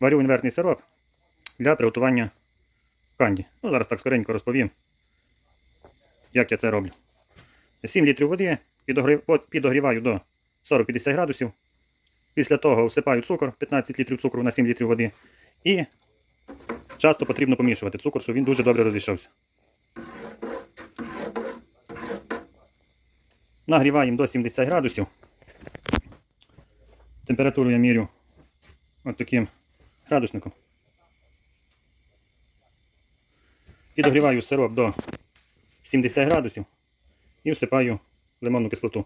варю інвертний сироп для приготування канді. Ну, зараз так скоренько розповім, як я це роблю. 7 літрів води підогріваю до 40-50 градусів. Після того всипаю цукор, 15 літрів цукру на 7 літрів води. І часто потрібно помішувати цукор, щоб він дуже добре розійшовся. Нагріваємо до 70 градусів. Температуру я мірю от таким градусником. Підогріваю сироп до 70 градусів і всипаю лимонну кислоту.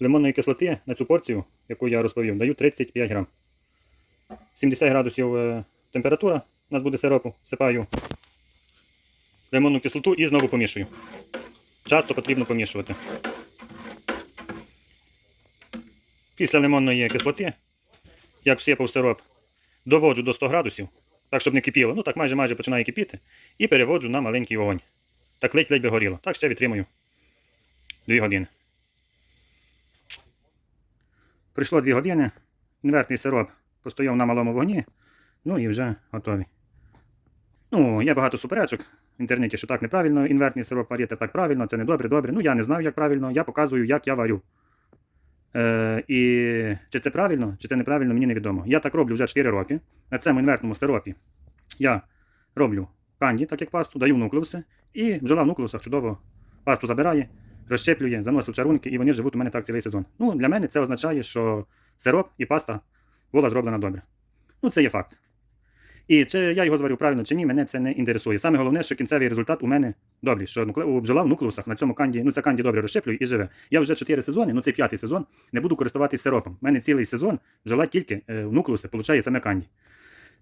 Лимонної кислоти на цю порцію, яку я розповів, даю 35 грам. 70 градусів е, температура у нас буде сиропу, всипаю лимонну кислоту і знову помішую. Часто потрібно помішувати. Після лимонної кислоти, як всипав сироп, доводжу до 100 градусів, так, щоб не кипіло. Ну так майже майже починає кипіти. І переводжу на маленький вогонь. Так ледь-ледь би горіло. Так ще відтримую 2 години. Прийшло 2 години. Інвертний сироп постояв на малому вогні. Ну і вже готовий. Ну, є багато суперечок в інтернеті, що так неправильно, інвертний сироп варити так правильно, це не добре, добре. Ну, я не знаю, як правильно, я показую, як я варю. Е, і чи це правильно, чи це неправильно, мені невідомо. Я так роблю вже 4 роки. На цьому інвертному сиропі я роблю канді, так як пасту, даю нуклеуси, і бджола в нуклеусах чудово пасту забирає, розщеплює, заносить в чарунки, і вони живуть у мене так цілий сезон. Ну, для мене це означає, що сироп і паста була зроблена добре. Ну, це є факт. І чи я його зварю правильно чи ні, мене це не інтересує. Саме головне, що кінцевий результат у мене добрий, що бджола в нуклеусах на цьому канді, ну це канді добре розщеплює і живе. Я вже 4 сезони, ну це п'ятий сезон, не буду користуватись сиропом. У мене цілий сезон бджола тільки е, в нуклеуси получає саме канді.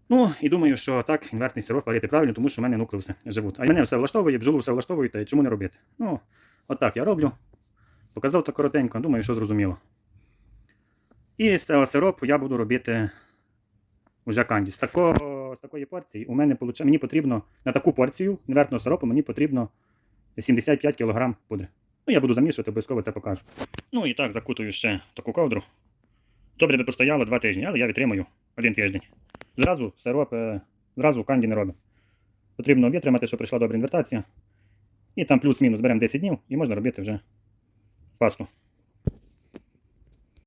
Ну, і думаю, що так, інвертний сироп варити правильно, тому що в мене нуклеуси живуть. А мене все влаштовує, бджолу все влаштовує, та чому не робити? Ну, отак я роблю. Показав так коротенько, думаю, що зрозуміло. І з цього сиропу я буду робити уже канді. З, такого, з такої порції у мене мені потрібно на таку порцію інвертного сиропу мені потрібно 75 кг пудри. Ну, я буду замішувати, обов'язково це покажу. Ну і так, закутую ще таку ковдру. Добре би постояло 2 тижні, але я відтримую один тиждень. Зразу сироп, е, зразу канді не робимо. Потрібно витримати, щоб прийшла добра інвертація. І там плюс-мінус беремо 10 днів і можна робити вже пасту.